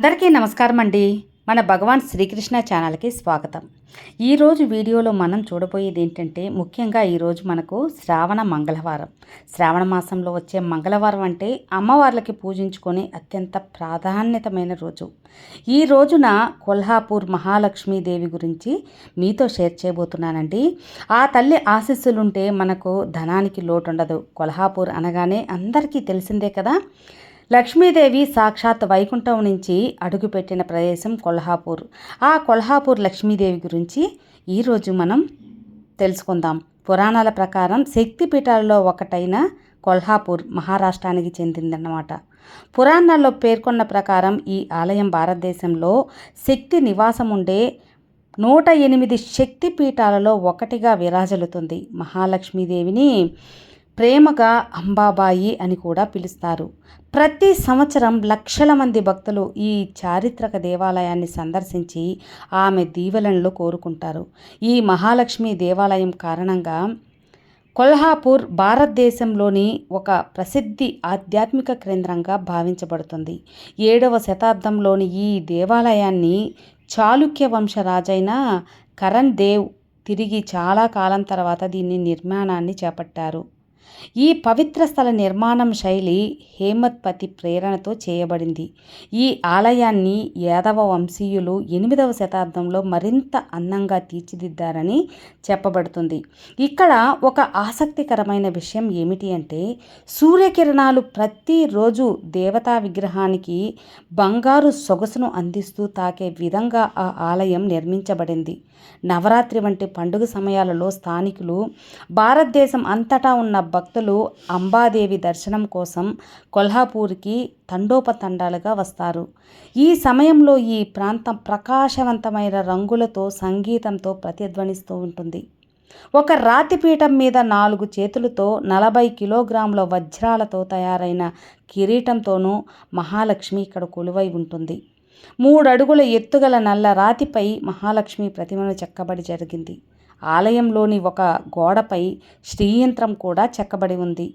అందరికీ నమస్కారం అండి. మన భగవాన్ శ్రీకృష్ణ ఛానల్కి స్వాగతం. ఈరోజు వీడియోలో మనం చూడబోయేది ఏంటంటే ముఖ్యంగా ఈరోజు మనకు శ్రావణ మంగళవారం. శ్రావణ మాసంలో వచ్చే మంగళవారం అంటే అమ్మవార్లకి పూజించుకొని అత్యంత ప్రాధాన్యతమైన రోజు. ఈ రోజున కొల్హాపూర్ మహాలక్ష్మీదేవి గురించి మీతో షేర్ చేయబోతున్నానండి. ఆ తల్లి ఆశీస్సులుంటే మనకు ధనానికి లోటు ఉండదు కొల్హాపూర్ అనగానే అందరికీ తెలిసిందే కదా. లక్ష్మీదేవి సాక్షాత్ వైకుంఠం నుంచి అడుగుపెట్టిన ప్రదేశం కొల్హాపూర్. ఆ కొల్హాపూర్ లక్ష్మీదేవి గురించి ఈరోజు మనం తెలుసుకుందాం. పురాణాల ప్రకారం శక్తిపీఠాలలో ఒకటైన కొల్హాపూర్ మహారాష్ట్రానికి చెందిందన్నమాట. పురాణాల్లో పేర్కొన్న ప్రకారం ఈ ఆలయం భారతదేశంలో శక్తి నివాసం ఉండే నూట ఎనిమిది శక్తి పీఠాలలో ఒకటిగా విరాజలుతుంది మహాలక్ష్మీదేవిని ప్రేమగా అంబాబాయి అని కూడా పిలుస్తారు. ప్రతి సంవత్సరం లక్షల మంది భక్తులు ఈ చారిత్రక దేవాలయాన్ని సందర్శించి ఆమె దీవెనలు కోరుకుంటారు. ఈ మహాలక్ష్మి దేవాలయం కారణంగా కొల్హాపూర్ భారతదేశంలోని ఒక ప్రసిద్ధి ఆధ్యాత్మిక కేంద్రంగా భావించబడుతుంది. ఏడవ శతాబ్దంలోని ఈ దేవాలయాన్ని చాళుక్య వంశరాజైన కరణ్ దేవ్ తిరిగి చాలా కాలం తర్వాత దీన్ని నిర్మాణాన్ని చేపట్టారు. ఈ పవిత్ర స్థల నిర్మాణం శైలి హేమత్పతి ప్రేరణతో చేయబడింది. ఈ ఆలయాన్ని యాదవ వంశీయులు ఎనిమిదవ శతాబ్దంలో మరింత అందంగా తీర్చిదిద్దారని చెప్పబడుతుంది. ఇక్కడ ఒక ఆసక్తికరమైన విషయం ఏమిటి అంటే సూర్యకిరణాలు ప్రతిరోజు దేవతా విగ్రహానికి బంగారు సొగసును అందిస్తూ తాకే విధంగా ఆ ఆలయం నిర్మించబడింది. నవరాత్రి వంటి పండుగ సమయాలలో స్థానికులు భారతదేశం అంతటా ఉన్న భక్తులు అంబాదేవి దర్శనం కోసం కొల్హాపూర్కి తండోపతండాలుగా వస్తారు. ఈ సమయంలో ఈ ప్రాంతం ప్రకాశవంతమైన రంగులతో సంగీతంతో ప్రతిధ్వనిస్తూ ఉంటుంది. ఒక రాతిపీఠం మీద నాలుగు చేతులతో నలభై కిలోగ్రాముల వజ్రాలతో తయారైన కిరీటంతోనూ మహాలక్ష్మి ఇక్కడ కొలువై ఉంటుంది. మూడడుగుల ఎత్తుగల నల్ల రాతిపై మహాలక్ష్మి ప్రతిమను చెక్కబడి జరిగింది. ఆలయంలోని ఒక గోడపై శ్రీయంత్రం కూడా చెక్కబడి ఉంది.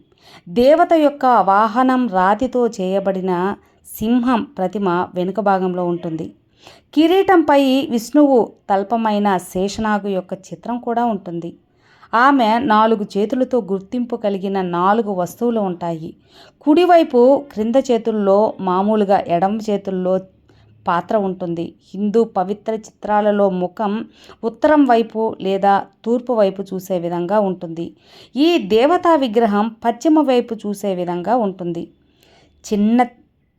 దేవత యొక్క వాహనం రాతితో చేయబడిన సింహం ప్రతిమ వెనుక భాగంలో ఉంటుంది. కిరీటంపై విష్ణువు తల్పమైన శేషనాగు యొక్క చిత్రం కూడా ఉంటుంది. ఆమె నాలుగు చేతులతో గుర్తింపు కలిగిన నాలుగు వస్తువులు ఉంటాయి. కుడివైపు క్రింద చేతుల్లో మామూలుగా ఎడమ చేతుల్లో పాత్ర ఉంటుంది. హిందూ పవిత్ర చిత్రాలలో ముఖం ఉత్తరం వైపు లేదా తూర్పు వైపు చూసే విధంగా ఉంటుంది. ఈ దేవతా విగ్రహం పశ్చిమ వైపు చూసే విధంగా ఉంటుంది. చిన్న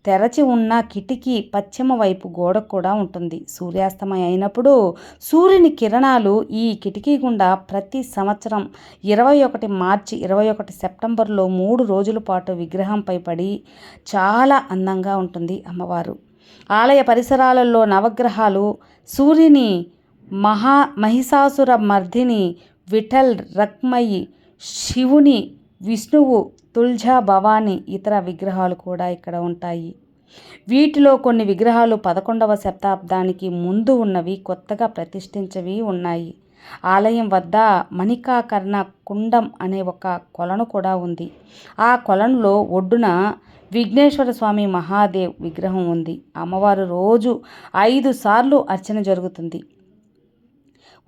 తెరచి ఉన్న కిటికీ పశ్చిమ వైపు గోడ కూడా ఉంటుంది. సూర్యాస్తమయం అయినప్పుడు సూర్యుని కిరణాలు ఈ కిటికీ గుండా ప్రతి సంవత్సరం ఇరవై ఒకటి మార్చి ఇరవై ఒకటి సెప్టెంబర్లో మూడు రోజుల పాటు విగ్రహంపై పడి చాలా అందంగా ఉంటుంది అమ్మవారు. ఆలయ పరిసరాలలో నవగ్రహాలు సూర్యుని మహా మహిషాసుర మర్దిని విఠల్ రక్మయి శివుని విష్ణువు తుల్జా భవాని ఇతర విగ్రహాలు కూడా ఇక్కడ ఉంటాయి. వీటిలో కొన్ని విగ్రహాలు పదకొండవ శతాబ్దానికి ముందు ఉన్నవి కొత్తగా ప్రతిష్ఠించవి ఉన్నాయి. ఆలయం వద్ద మణికాకర్ణ కుండం అనే ఒక కొలను కూడా ఉంది. ఆ కొలనులో ఒడ్డున విఘ్నేశ్వర స్వామి మహాదేవ్ విగ్రహం ఉంది. అమ్మవారు రోజు ఐదు సార్లు అర్చన జరుగుతుంది.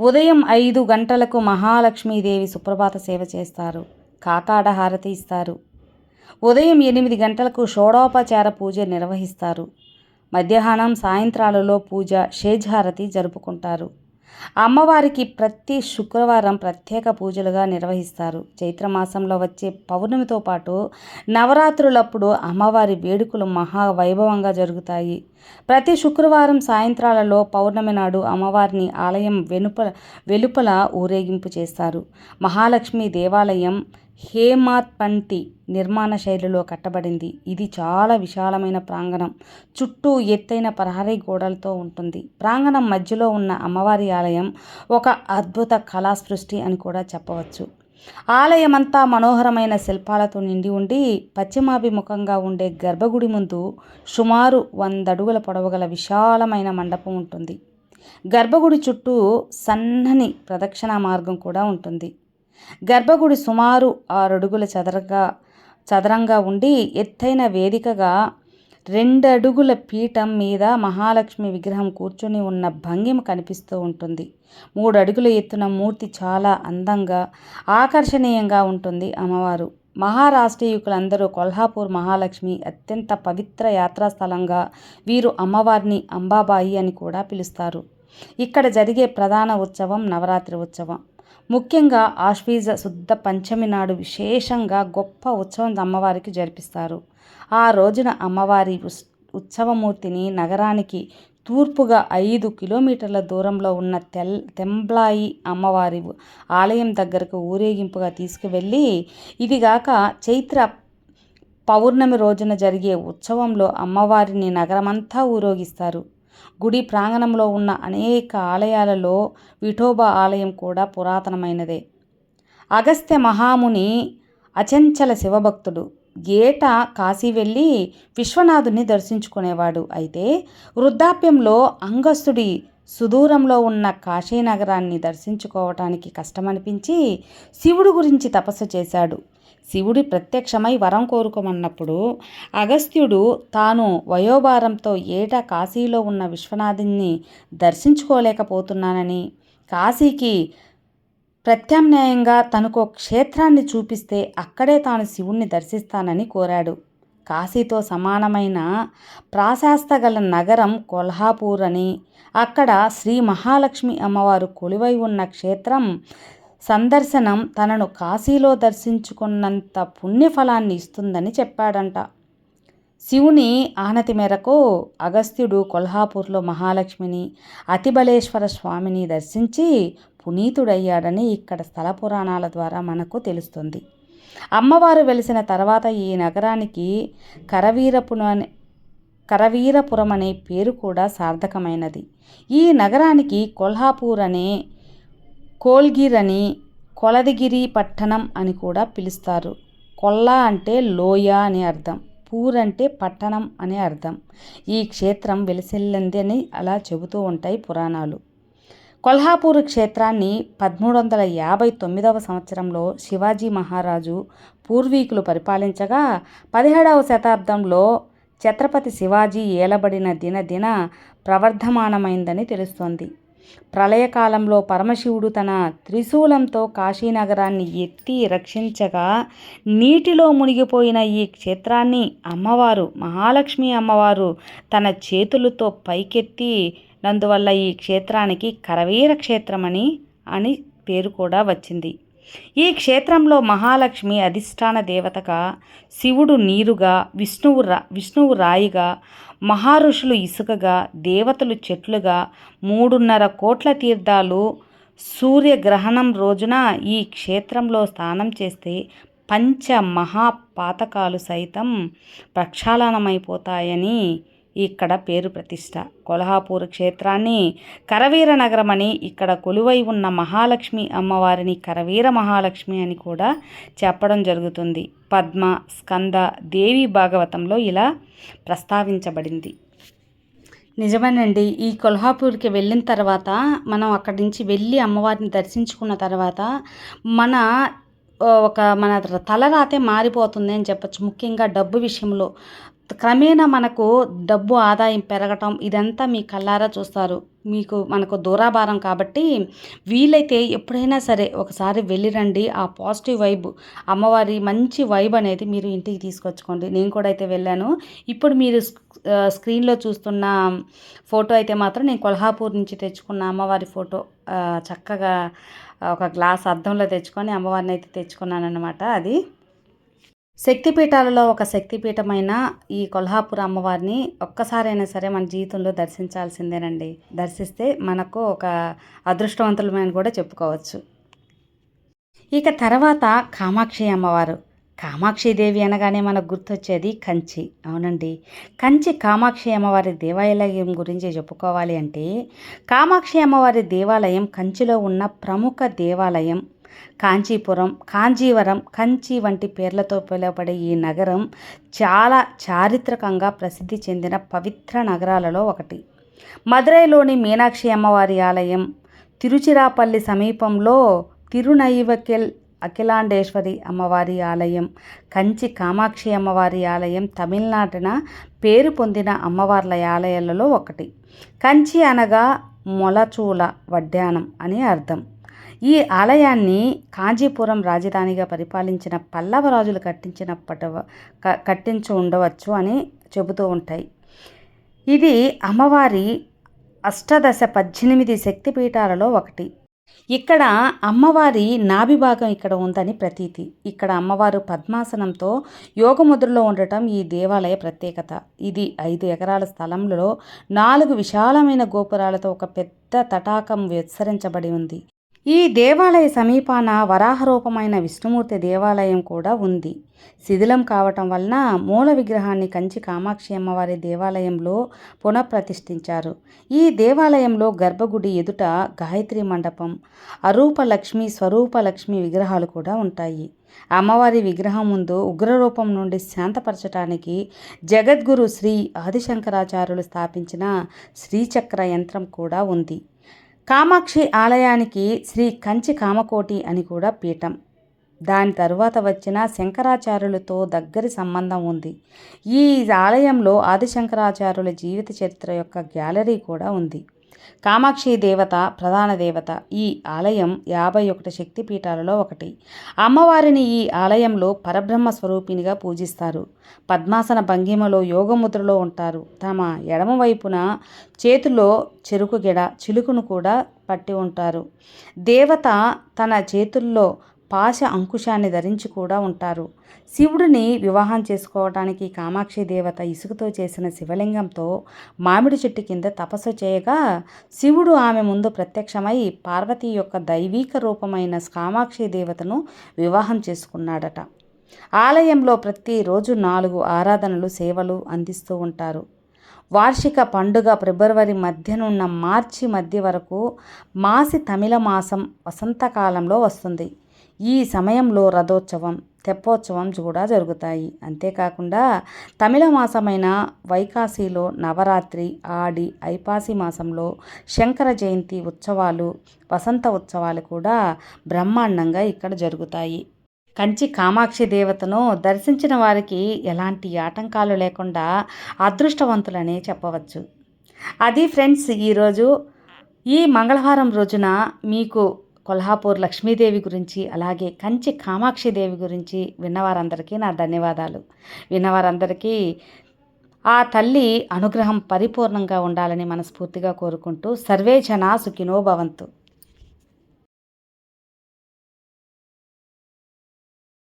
ఉదయం ఐదు గంటలకు మహాలక్ష్మీదేవి సుప్రభాత సేవ చేస్తారు. కాకాడ హారతి ఇస్తారు. ఉదయం ఎనిమిది గంటలకు షోడోపచార పూజ నిర్వహిస్తారు. మధ్యాహ్నం సాయంత్రాలలో పూజ షేజ్హారతి జరుపుకుంటారు. అమ్మవారికి ప్రతి శుక్రవారం ప్రత్యేక పూజలుగా నిర్వహిస్తారు. చైత్రమాసంలో వచ్చే పౌర్ణమితో పాటు నవరాత్రులప్పుడు అమ్మవారి వేడుకలు మహా వైభవంగా జరుగుతాయి. ప్రతి శుక్రవారం సాయంత్రాలలో పౌర్ణమి నాడు అమ్మవారిని ఆలయం వెనుపల వెలుపల ఊరేగింపు చేస్తారు. మహాలక్ష్మి దేవాలయం హేమాత్ పంటి నిర్మాణ శైలిలో కట్టబడింది. ఇది చాలా విశాలమైన ప్రాంగణం. చుట్టూ ఎత్తైన ప్రహరీ గోడలతో ఉంటుంది. ప్రాంగణం మధ్యలో ఉన్న అమ్మవారి ఆలయం ఒక అద్భుత కళా సృష్టి అని కూడా చెప్పవచ్చు. ఆలయమంతా మనోహరమైన శిల్పాలతో నిండి ఉండి పశ్చిమాభిముఖంగా ఉండే గర్భగుడి ముందు సుమారు వందడుగుల పొడవుగల విశాలమైన మండపం ఉంటుంది. గర్భగుడి చుట్టూ సన్నని ప్రదక్షిణా మార్గం కూడా ఉంటుంది. గర్భగుడి సుమారు ఆరడుగుల చదరంగా చదరంగా ఉండి ఎత్తైన వేదికగా రెండడుగుల పీఠం మీద మహాలక్ష్మి విగ్రహం కూర్చొని ఉన్న భంగిమ కనిపిస్తూ ఉంటుంది. మూడు అడుగుల ఎత్తున మూర్తి చాలా అందంగా ఆకర్షణీయంగా ఉంటుంది అమ్మవారు. మహారాష్ట్రీయుకులందరూ కొల్హాపూర్ మహాలక్ష్మి అత్యంత పవిత్ర యాత్రాస్థలంగా వీరు అమ్మవారిని అంబాబాయి అని కూడా పిలుస్తారు. ఇక్కడ జరిగే ప్రధాన ఉత్సవం నవరాత్రి ఉత్సవం. ముఖ్యంగా ఆశ్వీజ శుద్ధ పంచమి నాడు విశేషంగా గొప్ప ఉత్సవం అమ్మవారికి జరిపిస్తారు. ఆ రోజున అమ్మవారి ఉత్సవమూర్తిని నగరానికి తూర్పుగా ఐదు కిలోమీటర్ల దూరంలో ఉన్న తెల్ తెంబ్లాయి అమ్మవారి ఆలయం దగ్గరకు ఊరేగింపుగా తీసుకువెళ్ళి ఇదిగాక చైత్ర పౌర్ణమి రోజున జరిగే ఉత్సవంలో అమ్మవారిని నగరమంతా ఊరేగిస్తారు. గుడి ప్రాంగణంలో ఉన్న అనేక ఆలయాలలో విఠోబా ఆలయం కూడా పురాతనమైనదే. అగస్త్య మహాముని అచంచల శివభక్తుడు. ఏట కాశీ వెళ్ళి విశ్వనాథుని దర్శించుకునేవాడు. అయితే వృద్ధాప్యంలో అంగస్తుడి సుదూరంలో ఉన్న కాశీనగరాన్ని దర్శించుకోవటానికి కష్టమనిపించి శివుడు గురించి తపస్సు చేశాడు. శివుడి ప్రత్యక్షమై వరం కోరుకోమన్నప్పుడు అగస్త్యుడు తాను వయోభారంతో ఏటా కాశీలో ఉన్న విశ్వనాథుని దర్శించుకోలేకపోతున్నానని. కాశీకి ప్రత్యామ్నాయంగా తనకు క్షేత్రాన్ని చూపిస్తే అక్కడే తాను శివుణ్ణి దర్శిస్తానని కోరాడు. కాశీతో సమానమైన ప్రాశాస్త గల నగరం కొల్హాపూర్ అని. అక్కడ శ్రీ మహాలక్ష్మి అమ్మవారు కొలువై ఉన్న క్షేత్రం సందర్శనం తనను కాశీలో దర్శించుకున్నంత పుణ్యఫలాన్ని ఇస్తుందని చెప్పాడంట. శివుని ఆనతి మేరకు అగస్త్యుడు కొల్హాపూర్లో మహాలక్ష్మిని అతిబలేశ్వర స్వామిని దర్శించి పునీతుడయ్యాడని ఇక్కడ స్థల పురాణాల ద్వారా మనకు తెలుస్తుంది. అమ్మవారు వెలిసిన తర్వాత ఈ నగరానికి కరవీరపురం కరవీరపురం అనే పేరు కూడా సార్థకమైనది. ఈ నగరానికి కొల్హాపూర్ అనే కోల్గిర్ అని కొలదిగిరి పట్టణం అని కూడా పిలుస్తారు. కొల్ల అంటే లోయ అని అర్థం పూర్ అంటే పట్టణం అని అర్థం. ఈ క్షేత్రం వెలిసెల్లింది అని అలా చెబుతూ ఉంటాయి పురాణాలు. కొల్హాపూర్ క్షేత్రాన్ని పదమూడు వందల యాభై తొమ్మిదవ సంవత్సరంలో శివాజీ మహారాజు పూర్వీకులు పరిపాలించగా పదిహేడవ శతాబ్దంలో ఛత్రపతి శివాజీ ఏలబడిన దినదిన ప్రవర్ధమానమైందని తెలుస్తోంది. ప్రళయకాలంలో పరమశివుడు తన త్రిశూలంతో కాశీనగరాన్ని ఎత్తి రక్షించగా నీటిలో మునిగిపోయిన ఈ క్షేత్రాన్ని అమ్మవారు మహాలక్ష్మి అమ్మవారు తన చేతులతో పైకెత్తి నందువల్ల ఈ క్షేత్రానికి కరవీర క్షేత్రమని అని పేరు కూడా వచ్చింది. ఈ క్షేత్రంలో మహాలక్ష్మి అధిష్టాన దేవతగా శివుడు నీరుగా విష్ణువు రా విష్ణువు రాయిగా మహారుషులు ఇసుకగా దేవతలు చెట్లుగా మూడున్నర కోట్ల తీర్థాలు సూర్యగ్రహణం రోజున ఈ క్షేత్రంలో స్నానం చేస్తే పంచ మహాపాతకాలు సైతం ప్రక్షాళనమైపోతాయని ఇక్కడ పేరు ప్రతిష్ట. కొల్హాపూర్ క్షేత్రాన్ని కరవీర నగరమని ఇక్కడ కొలువై ఉన్న మహాలక్ష్మి అమ్మవారిని కరవీర మహాలక్ష్మి అని కూడా చెప్పడం జరుగుతుంది. పద్మ స్కంద దేవి భాగవతంలో ఇలా ప్రస్తావించబడింది. నిజమేనండి ఈ కొల్హాపూర్కి వెళ్ళిన తర్వాత మనం అక్కడి నుంచి వెళ్ళి అమ్మవారిని దర్శించుకున్న తర్వాత మన ఒక మన తలరాతే మారిపోతుంది అని చెప్పచ్చు. ముఖ్యంగా డబ్బు విషయంలో. క్రమేణా మనకు డబ్బు ఆదాయం పెరగటం ఇదంతా మీ కళ్ళారా చూస్తారు. మీకు మనకు దూరాభారం కాబట్టి వీలైతే ఎప్పుడైనా సరే ఒకసారి వెళ్ళిరండి. ఆ పాజిటివ్ వైబ్ అమ్మవారి మంచి వైబ్ అనేది మీరు ఇంటికి తీసుకొచ్చుకోండి. నేను కూడా అయితే వెళ్ళాను. ఇప్పుడు మీరు స్క్రీన్లో చూస్తున్న ఫోటో అయితే మాత్రం నేను కొల్హాపూర్ నుంచి తెచ్చుకున్న అమ్మవారి ఫోటో చక్కగా ఒక గ్లాస్ అద్దంలో తెచ్చుకొని అమ్మవారిని అయితే తెచ్చుకున్నాను అనమాట అది. శక్తిపీఠాలలో ఒక శక్తిపీఠమైన ఈ కొల్హాపుర అమ్మవారిని ఒక్కసారైనా సరే మన జీవితంలో దర్శించాల్సిందేనండి. దర్శిస్తే మనకు ఒక అదృష్టవంతులమైన కూడా చెప్పుకోవచ్చు. ఇక తర్వాత కామాక్షి అమ్మవారు. కామాక్షిదేవి అనగానే మనకు గుర్తొచ్చేది కంచి. అవునండి. కంచి కామాక్షి అమ్మవారి దేవాలయం గురించి చెప్పుకోవాలి అంటే కామాక్షి అమ్మవారి దేవాలయం కంచిలో ఉన్న ప్రముఖ దేవాలయం కాంచీపురం కాంజీవరం కంచి వంటి పేర్లతో పిలువబడే ఈ నగరం చాలా చారిత్రకంగా ప్రసిద్ధి చెందిన పవిత్ర నగరాలలో ఒకటి. మదురైలోని మీనాక్షి అమ్మవారి ఆలయం తిరుచిరాపల్లి సమీపంలో తిరునైవకెల్ అఖిలాండేశ్వరి అమ్మవారి ఆలయం కంచి కామాక్షి అమ్మవారి ఆలయం తమిళనాడున పేరు పొందిన అమ్మవార్ల ఆలయాలలో ఒకటి. కంచి అనగా మొలచూల వడ్డానం అని అర్థం. ఈ ఆలయాన్ని కాంచీపురం రాజధానిగా పరిపాలించిన పల్లవ రాజులు కట్టించినప్పటి కట్టించి ఉండవచ్చు అని చెబుతూ ఉంటాయి. ఇది అమ్మవారి అష్టదశ పద్దెనిమిది శక్తిపీఠాలలో ఒకటి. ఇక్కడ అమ్మవారి నాభి భాగం ఇక్కడ ఉందని ప్రతీతి. ఇక్కడ అమ్మవారు పద్మాసనంతో యోగముద్రలో ఉండటం ఈ దేవాలయ ప్రత్యేకత. ఇది ఐదు ఎకరాల స్థలంలో నాలుగు విశాలమైన గోపురాలతో ఒక పెద్ద తటాకం విస్తరించబడి ఉంది. ఈ దేవాలయ సమీపాన వరాహరూపమైన విష్ణుమూర్తి దేవాలయం కూడా ఉంది. శిథిలం కావటం వలన మూల విగ్రహాన్ని కంచి కామాక్షి అమ్మవారి దేవాలయంలో పునఃప్రతిష్ఠించారు. ఈ దేవాలయంలో గర్భగుడి ఎదుట గాయత్రి మండపం అరూప లక్ష్మి స్వరూప లక్ష్మి విగ్రహాలు కూడా ఉంటాయి. అమ్మవారి విగ్రహం ముందు ఉగ్రరూపం నుండి శాంతపరచటానికి జగద్గురు శ్రీ ఆదిశంకరాచార్యులు స్థాపించిన శ్రీచక్ర యంత్రం కూడా ఉంది. కామాక్షి ఆలయానికి శ్రీ కంచి కామకోటి అని కూడా పీఠం. దాని తరువాత వచ్చిన శంకరాచార్యులతో దగ్గరి సంబంధం ఉంది. ఈ ఆలయంలో ఆదిశంకరాచార్యుల జీవిత చరిత్ర యొక్క గ్యాలరీ కూడా ఉంది. కామాక్షి దేవత ప్రధాన దేవత ఈ ఆలయం యాభై ఒకటి శక్తిపీఠాలలో ఒకటి. అమ్మవారిని ఈ ఆలయంలో పరబ్రహ్మ స్వరూపినిగా పూజిస్తారు. పద్మాసన భంగిమలో యోగముద్రలో ఉంటారు. తమ ఎడమ వైపున చేతిలో చెరుకు గిడ చిలుకును కూడా పట్టి ఉంటారు. దేవత తన చేతుల్లో పాశ అంకుశాన్ని ధరించి కూడా ఉంటారు. శివుడిని వివాహం చేసుకోవడానికి కామాక్షి దేవత ఇసుకతో చేసిన శివలింగంతో మామిడి చెట్టు కింద తపస్సు చేయగా శివుడు ఆమె ముందు ప్రత్యక్షమై పార్వతి యొక్క దైవీక రూపమైన కామాక్షి దేవతను వివాహం చేసుకున్నాడట. ఆలయంలో ప్రతిరోజు నాలుగు ఆరాధనలు సేవలు అందిస్తూ ఉంటారు. వార్షిక పండుగ ఫిబ్రవరి మధ్యనున్న మార్చి మధ్య వరకు మాసి తమిళ మాసం వసంతకాలంలో వస్తుంది. ఈ సమయంలో రథోత్సవం తెప్పోత్సవం కూడా జరుగుతాయి. అంతేకాకుండా తమిళ మాసమైన వైకాసిలో నవరాత్రి ఆడి ఐపాసి మాసంలో శంకర జయంతి ఉత్సవాలు వసంత ఉత్సవాలు కూడా బ్రహ్మాండంగా ఇక్కడ జరుగుతాయి. కంచి కామాక్షి దేవతను దర్శించిన వారికి ఎలాంటి ఆటంకాలు లేకుండా అదృష్టవంతులనే చెప్పవచ్చు. అది ఫ్రెండ్స్ ఈరోజు ఈ మంగళవారం రోజున మీకు కొల్హాపూర్ లక్ష్మీదేవి గురించి అలాగే కంచి కామాక్షి దేవి గురించి విన్నవారందరికీ నా ధన్యవాదాలు. విన్నవారందరికీ ఆ తల్లి అనుగ్రహం పరిపూర్ణంగా ఉండాలని మనస్ఫూర్తిగా కోరుకుంటూ సర్వే జనా సుఖినో భవంతు.